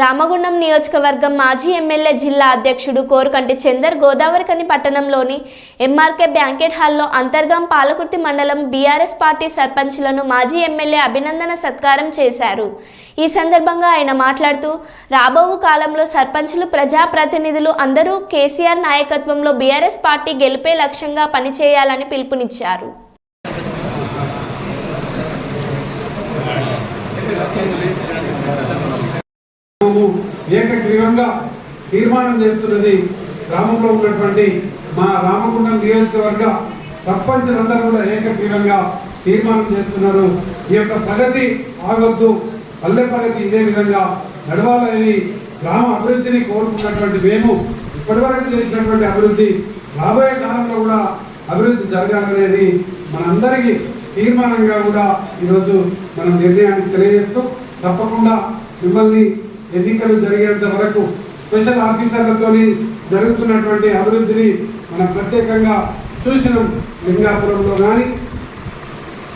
రామగుండం నియోజకవర్గం మాజీ ఎమ్మెల్యే జిల్లా అధ్యక్షుడు కోరుకంటి చందర్ గోదావరికని పట్టణంలోని ఎంఆర్కే బ్యాంకెట్ హాల్లో అంతర్గం పాలకుర్తి మండలం బీఆర్ఎస్ పార్టీ సర్పంచ్లను మాజీ ఎమ్మెల్యే అభినందన సత్కారం చేశారు. ఈ సందర్భంగా ఆయన మాట్లాడుతూ రాబో కాలంలో సర్పంచులు ప్రజాప్రతినిధులు అందరూ కేసీఆర్ నాయకత్వంలో బీఆర్ఎస్ పార్టీ గెలిపే లక్ష్యంగా పనిచేయాలని పిలుపునిచ్చారు. ఏకగ్రీవంగా తీర్మానం చేస్తున్నది గ్రామంలో ఉన్నటువంటి మా రామగుండం నియోజకవర్గ సర్పంచులందరూ కూడా ఏకగ్రీవంగా తీర్మానం చేస్తున్నారు. ఈ యొక్క ప్రగతి ఆగొద్దు. పల్లె ప్రగతి ఇదే విధంగా నడవాలని గ్రామ అభివృద్ధిని కోరుకున్నటువంటి మేము ఇప్పటివరకు చేసినటువంటి అభివృద్ధి రాబోయే కాలంలో కూడా అభివృద్ధి జరగాలనేది మనందరికీ తీర్మానంగా కూడా ఈరోజు మనం నిర్ణయాన్ని తెలియజేస్తూ తప్పకుండా మిమ్మల్ని ఎన్నికలు జరిగేంత వరకు స్పెషల్ ఆఫీసర్లతో జరుగుతున్నటువంటి అభివృద్ధిని మనం ప్రత్యేకంగా చూసినాం. లింగాపురంలో కానీ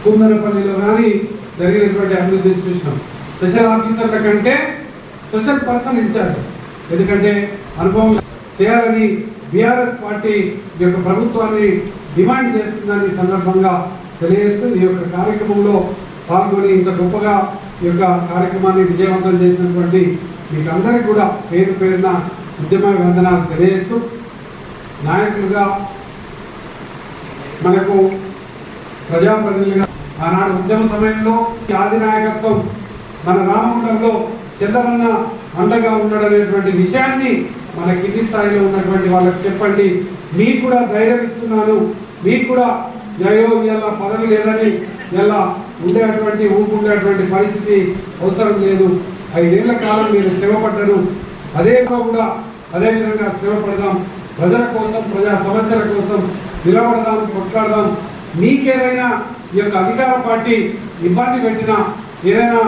కుందనపల్లిలో కానీ జరిగినటువంటి అభివృద్ధిని చూసినాం. స్పెషల్ ఆఫీసర్ల కంటే స్పెషల్ పర్సన్ ఇన్ఛార్జ్ ఎందుకంటే అనుభవం చేయాలని బీఆర్ఎస్ పార్టీ ఈ యొక్క ప్రభుత్వాన్ని డిమాండ్ చేస్తుందని సందర్భంగా తెలియజేస్తూ ఈ యొక్క కార్యక్రమంలో పాల్గొని ఇంత గొప్పగా ఈ యొక్క కార్యక్రమాన్ని విజయవంతం చేసినటువంటి మీకందరికీ కూడా పేరు పేరున ఉద్యమ వందనాలు తెలియజేస్తూ నాయకులుగా మనకు ప్రజాప్రతినిధులుగా ఆనాడు ఉద్యమ సమయంలో ఆది నాయకత్వం మన రామగుండంలో చంద్రన్న అండగా ఉండడనేటువంటి విషయాన్ని మన కింది స్థాయిలో ఉన్నటువంటి వాళ్ళకి చెప్పండి. మీకు కూడా ధైర్యం ఇస్తున్నాను. మీకు కూడా అయ్యో ఇవాళ పదవి లేదని ఇలా ఉండేటువంటి ఊపు ఉండేటువంటి పరిస్థితి అవసరం లేదు. ఐదేళ్ళ కాలం మీరు శ్రమపడ్డరు. అదే కూడా అదేవిధంగా శ్రమపడదాం. ప్రజల కోసం ప్రజా సమస్యల కోసం నిలబడదాం కొట్లాడదాం. మీకేదైనా ఈ యొక్క అధికార పార్టీ ఇబ్బంది పెట్టినా ఏదైనా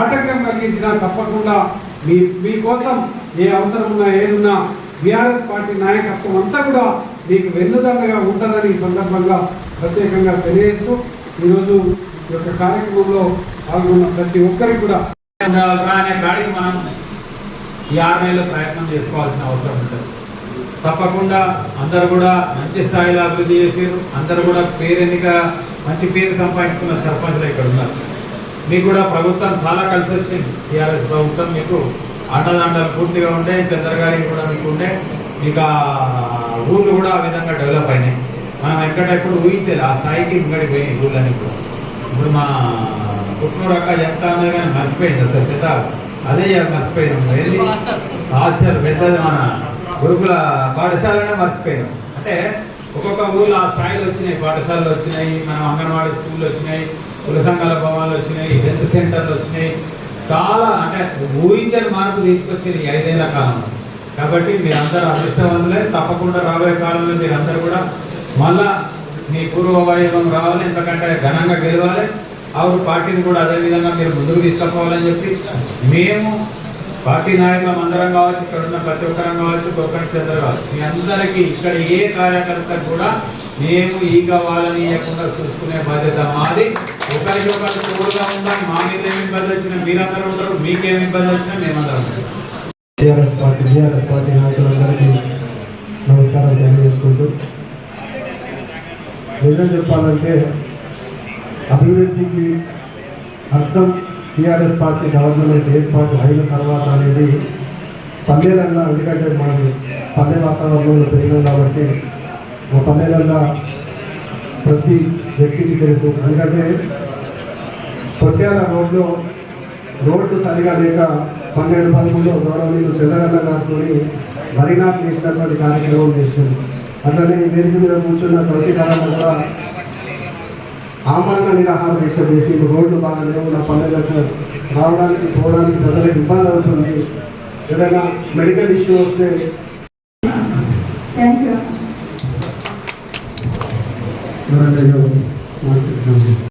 ఆటంకం కలిగించినా తప్పకుండా మీ మీకోసం ఏ అవసరం ఉన్నా ఏదున్నా బీఆర్ఎస్ పార్టీ నాయకత్వం అంతా కూడా మీకు వెన్నుదండగా ఉంటుందని ఈ సందర్భంగా ప్రత్యేకంగా తెలియజేస్తూ ఈరోజు ఈ యొక్క కార్యక్రమంలో పాల్గొన్న ప్రతి ఒక్కరికి కూడా అనే కాడికి మనం ఈ ఆరు నెలలు ప్రయత్నం చేసుకోవాల్సిన అవసరం ఉంటుంది. తప్పకుండా అందరు కూడా మంచి స్థాయిలో అభివృద్ధి చేసారు అందరు కూడా పేరెన్నిక మంచి పేరు సంపాదించుకున్న సర్పంచ్లు ఇక్కడ ఉన్నారు. మీకు కూడా ప్రభుత్వం చాలా కలిసి వచ్చింది. టీఆర్ఎస్ ప్రభుత్వం మీకు అండదండలు పూర్తిగా ఉండే చంద్ర గారికి కూడా మీకు ఉండే ఆ ఊళ్ళు కూడా ఆ విధంగా డెవలప్ అయినాయి. మనం ఎక్కడ ఎప్పుడు ఊహించేది ఆ స్థాయికి ఇంకటి పోయినాయి ఊళ్ళని కూడా. ఇప్పుడు మా పుట్టినూరు అక్క చెప్తా ఉన్నది కానీ మర్చిపోయింది అసలు పెద్ద అదే మర్చిపోయినాం. ఏది? హాస్టల్ పెద్దది మన గురుకుల పాఠశాలనే మర్చిపోయినాం. అంటే ఒక్కొక్క ఊళ్ళో ఆ స్థాయిలో వచ్చినాయి. పాఠశాలలు వచ్చినాయి మనం అంగన్వాడీ స్కూళ్ళు వచ్చినాయి కుల సంఘాల భవనాలు వచ్చినాయి హెల్త్ సెంటర్లు వచ్చినాయి చాలా అంటే ఊహించని మార్పు తీసుకొచ్చింది ఐదేళ్ళ కాలంలో కాబట్టి మీరందరూ అదృష్టవంతులే తప్పకుండా రాబోయే కాలంలో మీరందరూ కూడా మళ్ళా మీ పూర్వ వైభవం రావాలి ఎందుకంటే ఘనంగా గెలవాలి. ఆవిడ పార్టీని కూడా అదే విధంగా మీరు ముందుకు తీసుకుపోవాలని చెప్పి మేము పార్టీ నాయకులం అందరం కావచ్చు ఇక్కడ ఉన్న ప్రతి ఒక్కరం కావచ్చు కొక్కటి చంద్ర కావచ్చు. మీ అందరికీ ఇక్కడ ఏ కార్యకర్త కూడా మేము ఈ కావాలని ఇవ్వకుండా చూసుకునే బాధ్యత మాది. ఒకరికి ఒకరు తోడుగా ఉందాం మా మీద ఏమి ఇబ్బంది వచ్చినా మీరందరూ ఉంటారు మీకేమి ఇబ్బంది వచ్చినా మేమందరం ఉంటాం. టీఆర్ఎస్ పార్టీ టీఆర్ఎస్ పార్టీ నాయకులందరికీ నమస్కారం తెలియజేసుకుంటూ. నిజం చెప్పాలంటే అభివృద్ధికి అర్థం టీఆర్ఎస్ పార్టీ గవర్నమెంట్ ఏర్పాటు అయిన తర్వాత అనేది పల్లెలన్నా ఎందుకంటే మనం పల్లె వాతావరణంలో పెరిగినాం కాబట్టి ఒక పల్లెలల్లో ప్రతి వ్యక్తికి తెలుసు. ఎందుకంటే కొట్టాల రోడ్లో రోడ్డు సరిగా లేక పన్నెండు పదమూడులో గౌరవనీయులు చంద్రగన్న గారితో మరినాట్ చేసినటువంటి కార్యక్రమం చేసింది అట్లనే ఈ వేదిక మీద కూర్చున్న కౌశికారాన్ని కూడా ఆమరణ నిరాహార దీక్ష చేసి రోడ్లు బాగా లేవు నా పల్లెలకు రావడానికి పోవడానికి ప్రజలకు ఇబ్బంది అవుతుంది. ఏదైనా మెడికల్ ఇష్యూ వస్తే థ్యాంక్ యూ ఎవరైనా